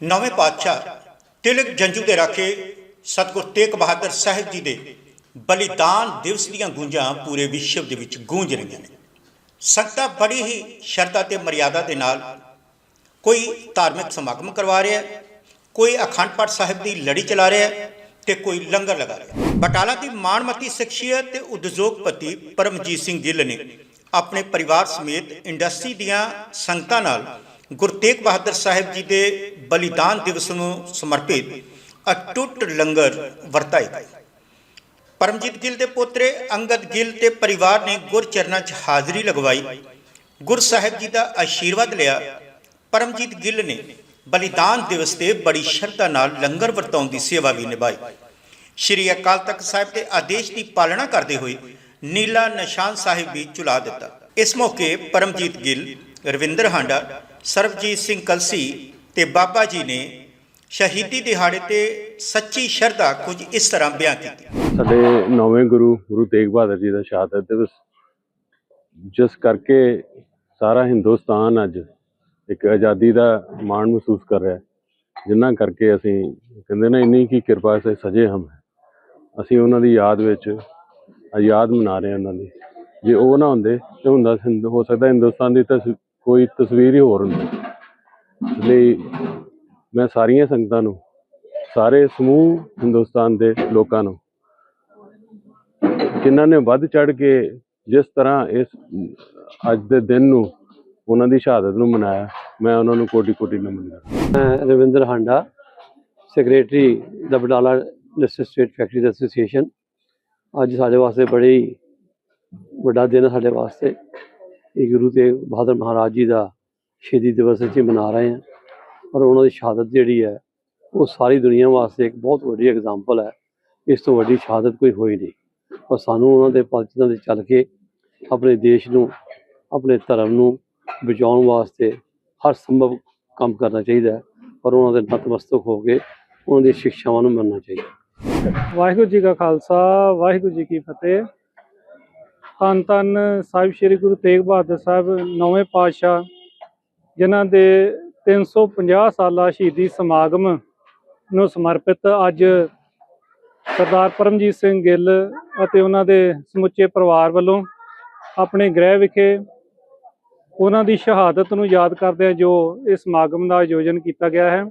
ਨਵੇਂ ਪਾਤਸ਼ਾਹ ਤਿਲਕ ਜੰਜੂ ਦੇ ਰਾਖੇ ਸਤਿਗੁਰ ਤੇਗ ਬਹਾਦਰ ਸਾਹਿਬ ਜੀ ਦੇ ਬਲੀਦਾਨ ਦਿਵਸ ਦੀਆਂ ਗੂੰਜਾਂ ਪੂਰੇ ਵਿਸ਼ਵ ਦੇ ਵਿੱਚ ਗੂੰਜ ਰਹੀਆਂ ਨੇ। ਸੰਗਤਾਂ ਬੜੀ ਹੀ ਸ਼ਰਧਾ ਤੇ ਮਰਿਆਦਾ ਦੇ ਨਾਲ ਕੋਈ ਧਾਰਮਿਕ ਸਮਾਗਮ ਕਰਵਾ ਰਿਹਾ ਹੈ, ਕੋਈ ਅਖੰਡ ਪਾਠ ਸਾਹਿਬ ਦੀ ਲੜੀ ਚਲਾ ਰਿਹਾ ਹੈ ਤੇ ਕੋਈ ਲੰਗਰ ਲਗਾ ਰਿਹਾ ਬਟਾਲਾ ਦੀ ਮਾਣਮਤੀ ਸ਼ਖਸੀਅਤ ਤੇ ਉਦਯੋਗਪਤੀ ਪਰਮਜੀਤ ਸਿੰਘ ਗਿੱਲ ਨੇ ਆਪਣੇ ਪਰਿਵਾਰ ਸਮੇਤ ਇੰਡਸਟਰੀ ਦੀਆਂ ਸੰਗਤਾਂ ਨਾਲ ਗੁਰੂ ਤੇਗ ਬਹਾਦਰ ਸਾਹਿਬ ਜੀ ਦੇ ਬਲੀਦਾਨ ਦਿਵਸ ਨੂੰ ਸਮਰਪਿਤ ਅਟੁੱਟ ਲੰਗਰ ਵਰਤਾਏ ਪਰਮਜੀਤ ਗਿੱਲ ਦੇ ਪੋਤਰੇ ਅੰਗਦ ਗਿੱਲ ਤੇ ਪਰਿਵਾਰ ਨੇ ਗੁਰਚਰਨਾਂ 'ਚ ਹਾਜ਼ਰੀ ਲਗਵਾਈ। ਗੁਰ ਸਾਹਿਬ ਜੀ ਦਾ ਆਸ਼ੀਰਵਾਦ ਲਿਆ। ਪਰਮਜੀਤ ਗਿੱਲ ਨੇ ਬਲੀਦਾਨ ਦਿਵਸ ਤੇ ਬੜੀ ਸ਼ਰਧਾ ਨਾਲ ਲੰਗਰ ਵਰਤਾਉਣ ਦੀ ਸੇਵਾ ਵੀ ਨਿਭਾਈ। ਸ਼੍ਰੀ ਅਕਾਲ ਤਖਤ ਸਾਹਿਬ ਦੇ ਆਦੇਸ਼ ਦੀ ਪਾਲਣਾ ਕਰਦੇ ਹੋਏ ਨੀਲਾ ਨਿਸ਼ਾਨ ਸਾਹਿਬ ਵੀ ਚੁਲਾ ਦਿੱਤਾ। ਇਸ ਮੌਕੇ ਪਰਮਜੀਤ ਗਿੱਲ, ਰਵਿੰਦਰ ਹਾਂਡਾ, ਸਰਬਜੀਤ ਸਿੰਘ ਕਲਸੀ ਤੇ ਬਾਬਾ ਜੀ ਨੇ ਸ਼ਹੀਦੀ ਦਿਹਾੜੇ ਤੇ ਸੱਚੀ ਸ਼ਰਧਾ ਕੁਝ ਇਸ ਤਰ੍ਹਾਂ ਬਿਆਨ ਕੀਤੀ। ਸਾਡੇ ਨੌਵੇਂ ਗੁਰੂ ਗੁਰੂ ਤੇਗ ਬਹਾਦਰ ਜੀ ਦਾ ਸ਼ਹਾਦਤ ਦਿਵਸ, ਜਿਸ ਕਰਕੇ ਸਾਰਾ ਹਿੰਦੁਸਤਾਨ ਅੱਜ ਇੱਕ ਆਜ਼ਾਦੀ ਦਾ ਮਾਣ ਮਹਿਸੂਸ ਕਰ ਰਿਹਾ ਹੈ ਜਿਨ੍ਹਾਂ ਕਰਕੇ ਅਸੀਂ ਕਹਿੰਦੇ ਨਾ, ਇੰਨੀ ਕੀ ਕਿਰਪਾ ਸੇ ਸਜੇ ਹਮ ਹੈ। ਅਸੀਂ ਉਹਨਾਂ ਦੀ ਯਾਦ ਵਿੱਚ ਆਜ਼ਾਦ ਮਨਾ ਰਹੇ ਹਾਂ ਉਹਨਾਂ ਦੀ। ਜੇ ਉਹ ਨਾ ਹੁੰਦੇ ਤੇ ਹੁੰਦਾ, ਹੋ ਸਕਦਾ ਹਿੰਦੁਸਤਾਨ ਦੀ ਤਸ, ਕੋਈ ਤਸਵੀਰ ਹੀ ਹੋਰ ਹੁੰਦੀ। ਲਈ ਮੈਂ ਸਾਰੀਆਂ ਸੰਗਤਾਂ ਨੂੰ, ਸਾਰੇ ਸਮੂਹ ਹਿੰਦੁਸਤਾਨ ਦੇ ਲੋਕਾਂ ਨੂੰ, ਜਿਨ੍ਹਾਂ ਨੇ ਵੱਧ ਚੜ ਕੇ ਜਿਸ ਤਰ੍ਹਾਂ ਇਸ ਅੱਜ ਦੇ ਦਿਨ ਨੂੰ ਉਹਨਾਂ ਦੀ ਸ਼ਹਾਦਤ ਨੂੰ ਮਨਾਇਆ, ਮੈਂ ਉਹਨਾਂ ਨੂੰ ਕੋਟੀ ਕੋਟੀ ਨਮਨ ਕਰਦਾ ਮੈਂ ਰਵਿੰਦਰ ਹਾਂਡਾ ਸੈਕਟਰੀ ਦਾ Batala district state factory association ਅੱਜ ਸਾਡੇ ਵਾਸਤੇ ਬੜੀ ਵੱਡਾ ਦਿਨ ਹੈ ਸਾਡੇ ਵਾਸਤੇ। ਇਹ ਗੁਰੂ ਤੇਗ ਬਹਾਦਰ ਮਹਾਰਾਜ ਜੀ ਦਾ ਸ਼ਹੀਦੀ ਦਿਵਸ ਅਸੀਂ ਮਨਾ ਰਹੇ ਹਾਂ। ਔਰ ਉਹਨਾਂ ਦੀ ਸ਼ਹਾਦਤ ਜਿਹੜੀ ਹੈ, ਉਹ ਸਾਰੀ ਦੁਨੀਆ ਵਾਸਤੇ ਇੱਕ ਬਹੁਤ ਵੱਡੀ ਐਗਜ਼ਾਮਪਲ ਹੈ। ਇਸ ਤੋਂ ਵੱਡੀ ਸ਼ਹਾਦਤ ਕੋਈ ਹੋਈ ਨਹੀਂ। ਪਰ ਸਾਨੂੰ ਉਹਨਾਂ ਦੇ ਪਲਚਨਾਂ ਦੇ ਚੱਲ ਕੇ ਆਪਣੇ ਦੇਸ਼ ਨੂੰ, ਆਪਣੇ ਧਰਮ ਨੂੰ ਬਚਾਉਣ ਵਾਸਤੇ ਹਰ ਸੰਭਵ ਕੰਮ ਕਰਨਾ ਚਾਹੀਦਾ ਹੈ। ਔਰ ਉਹਨਾਂ ਦੇ ਨਤਮਸਤਕ ਹੋ ਕੇ ਉਹਨਾਂ ਦੀ ਸਿੱਖਿਆਵਾਂ ਨੂੰ ਮੰਨਣਾ ਚਾਹੀਦਾ ਵਾਹਿਗੁਰੂ ਜੀ ਕਾ ਖਾਲਸਾ, ਵਾਹਿਗੁਰੂ ਜੀ ਕੀ ਫਤਿਹ। ਧੰਨ ਧੰਨ ਸਾਹਿਬ ਸ੍ਰੀ ਗੁਰੂ ਤੇਗ ਬਹਾਦਰ ਸਾਹਿਬ ਨੌਵੇਂ ਪਾਤਸ਼ਾਹ, ਜਿਨ੍ਹਾਂ ਦੇ 350 ਸਾਲਾ ਸ਼ਹੀਦੀ ਸਮਾਗਮ ਨੂੰ ਸਮਰਪਿਤ ਅੱਜ ਸਰਦਾਰ ਪਰਮਜੀਤ ਸਿੰਘ ਗਿੱਲ ਅਤੇ ਉਹਨਾਂ ਦੇ ਸਮੁੱਚੇ ਪਰਿਵਾਰ ਵੱਲੋਂ ਆਪਣੇ ਗ੍ਰਹਿ ਵਿਖੇ ਉਹਨਾਂ ਦੀ ਸ਼ਹਾਦਤ ਨੂੰ ਯਾਦ ਕਰਦਿਆਂ ਜੋ ਇਸ ਸਮਾਗਮ ਦਾ ਆਯੋਜਨ ਕੀਤਾ ਗਿਆ ਹੈ।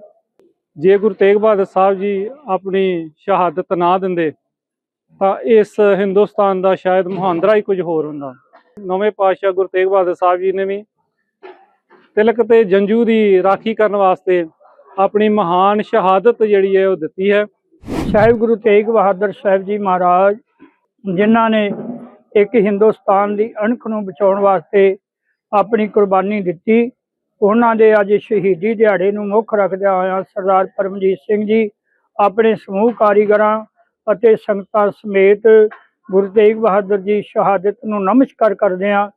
ਜੇ ਗੁਰੂ ਤੇਗ ਬਹਾਦਰ ਸਾਹਿਬ ਜੀ ਆਪਣੀ ਸ਼ਹਾਦਤ ਨਾ ਦਿੰਦੇ, ਤਾਂ ਇਸ ਹਿੰਦੁਸਤਾਨ ਦਾ ਸ਼ਾਇਦ ਮੁਹਾਂਦਰਾ ਹੀ ਕੁਝ ਹੋਰ ਹੁੰਦਾ। ਨਵੇਂ ਪਾਤਸ਼ਾਹ ਗੁਰੂ ਤੇਗ ਬਹਾਦਰ ਸਾਹਿਬ ਜੀ ਨੇ ਵੀ ਤਿਲਕ ਤੇ ਜੰਜੂ ਦੀ ਰਾਖੀ ਕਰਨ ਵਾਸਤੇ ਆਪਣੀ ਮਹਾਨ ਸ਼ਹਾਦਤ ਜਿਹੜੀ ਹੈ ਉਹ ਦਿੱਤੀ ਹੈ। ਸਾਹਿਬ ਗੁਰੂ ਤੇਗ ਬਹਾਦਰ ਸਾਹਿਬ ਜੀ ਮਹਾਰਾਜ, ਜਿਨ੍ਹਾਂ ਨੇ ਇੱਕ ਹਿੰਦੁਸਤਾਨ ਦੀ ਅਣਖ ਨੂੰ ਬਚਾਉਣ ਵਾਸਤੇ ਆਪਣੀ ਕੁਰਬਾਨੀ ਦਿੱਤੀ, ਉਹਨਾਂ ਦੇ ਅੱਜ ਸ਼ਹੀਦੀ ਦਿਹਾੜੇ ਨੂੰ ਮੁੱਖ ਰੱਖਦਿਆਂ ਹੋਇਆਂ ਸਰਦਾਰ ਪਰਮਜੀਤ ਸਿੰਘ ਜੀ ਆਪਣੇ ਸਮੂਹ ਕਾਰੀਗਰਾਂ ਅਤੇ ਸੰਗਤਾਂ ਸਮੇਤ ਗੁਰੂ ਤੇਗ ਬਹਾਦਰ ਜੀ ਸ਼ਹਾਦਤ ਨੂੰ ਨਮਸਕਾਰ ਕਰਦੇ ਹਾਂ।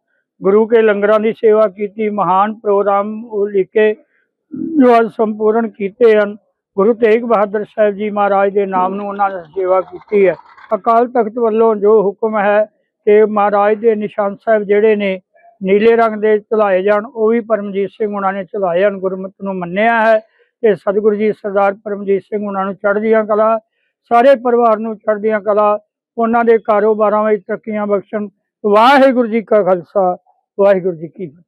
ਗੁਰੂ ਕੇ ਲੰਗਰਾਂ ਦੀ ਸੇਵਾ ਕੀਤੀ, ਮਹਾਨ ਪ੍ਰੋਗਰਾਮ ਉਹ ਲਿਖੇ ਜੋ ਅੱਜ ਸੰਪੂਰਨ ਕੀਤੇ ਹਨ। ਗੁਰੂ ਤੇਗ ਬਹਾਦਰ ਸਾਹਿਬ ਜੀ ਮਹਾਰਾਜ ਦੇ ਨਾਮ ਨੂੰ ਉਹਨਾਂ ਨੇ ਸੇਵਾ ਕੀਤੀ ਹੈ। ਅਕਾਲ ਤਖਤ ਵੱਲੋਂ ਜੋ ਹੁਕਮ ਹੈ ਕਿ ਮਹਾਰਾਜ ਦੇ ਨਿਸ਼ਾਨ ਸਾਹਿਬ ਜਿਹੜੇ ਨੇ, ਨੀਲੇ ਰੰਗ ਦੇ ਚਲਾਏ ਜਾਣ, ਉਹ ਵੀ ਪਰਮਜੀਤ ਸਿੰਘ ਉਹਨਾਂ ਨੇ ਚਲਾਏ ਹਨ। ਗੁਰਮਤਿ ਨੂੰ ਮੰਨਿਆ ਹੈ ਤੇ ਸਤਿਗੁਰੂ ਜੀ ਸਰਦਾਰ ਪਰਮਜੀਤ ਸਿੰਘ ਉਹਨਾਂ ਨੂੰ ਚੜ੍ਹਦੀਆਂ ਕਲਾ, ਸਾਰੇ ਪਰਿਵਾਰ ਨੂੰ ਚੜ੍ਹਦੀਆਂ ਕਲਾ, ਉਹਨਾਂ ਦੇ ਕਾਰੋਬਾਰਾਂ ਵਿੱਚ ਤਰੱਕੀਆਂ ਬਖਸ਼ਣ। ਵਾਹਿਗੁਰੂ ਜੀ ਕਾ ਖਾਲਸਾ। ਵਾਹਿਗੁਰੂ ਜੀ ਕੀ ਫਤਿਹ